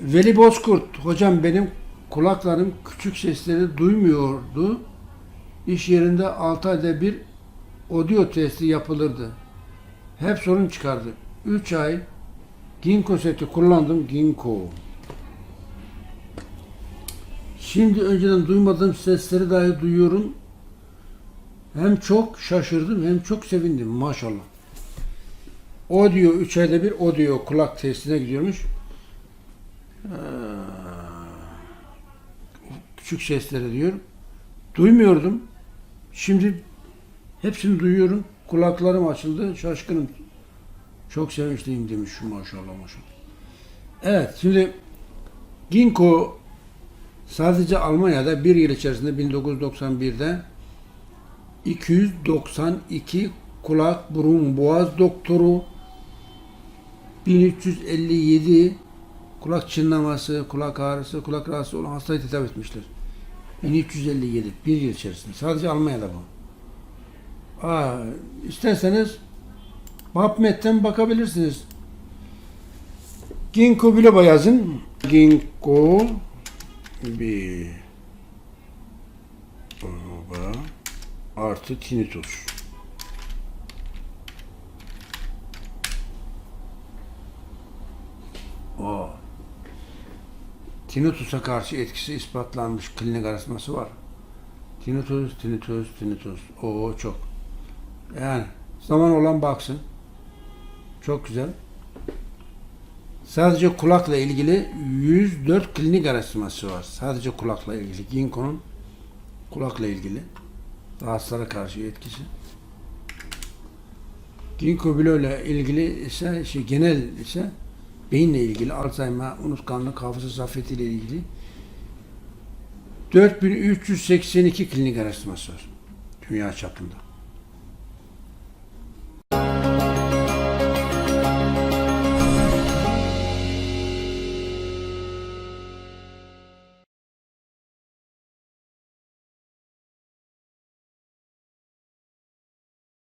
Veli Bozkurt, hocam benim kulaklarım küçük sesleri duymuyordu. İş yerinde 6 ayda bir audio testi yapılırdı. Hep sorun çıkardı. 3 ay Ginkgo seti kullandım. Ginkgo. Şimdi önceden duymadığım sesleri dahi duyuyorum. Hem çok şaşırdım hem çok sevindim maşallah. Audio 3 ayda bir audio kulak testine gidiyormuş. Ee, küçük sesleri diyor. Duymuyordum. Şimdi hepsini duyuyorum. Kulaklarım açıldı. Şaşkınım. Çok sevinçliyim demiş şu maşallah maşallah. Evet şimdi Ginkgo sadece Almanya'da bir yıl içerisinde 1991'de 292 kulak, burun, boğaz doktoru 1357 kulak çınlaması, kulak ağrısı, kulak rahatsızlığı olan hastayı tedavi etmişler. 1357 bir yıl içerisinde. Sadece Almanya'da bu. Aa, isterseniz PubMed'den bakabilirsiniz. Ginkgo biloba yazın. Ginkgo biloba artı tinnitus. Tinnitus'a karşı etkisi ispatlanmış klinik araştırması var. Tinnitus, tinnitus, tinnitus. O çok. Yani zaman olan baksın. Çok güzel. Sadece kulakla ilgili 104 klinik araştırması var. Sadece kulakla ilgili. Ginkgo'nun kulakla ilgili rahatsızlara karşı etkisi. Ginkgo ile ilgili ise şey, genel ise beyinle ilgili Alzheimer, unutkanlık, hafıza zafiyeti ile ilgili 4382 klinik araştırması var dünya çapında.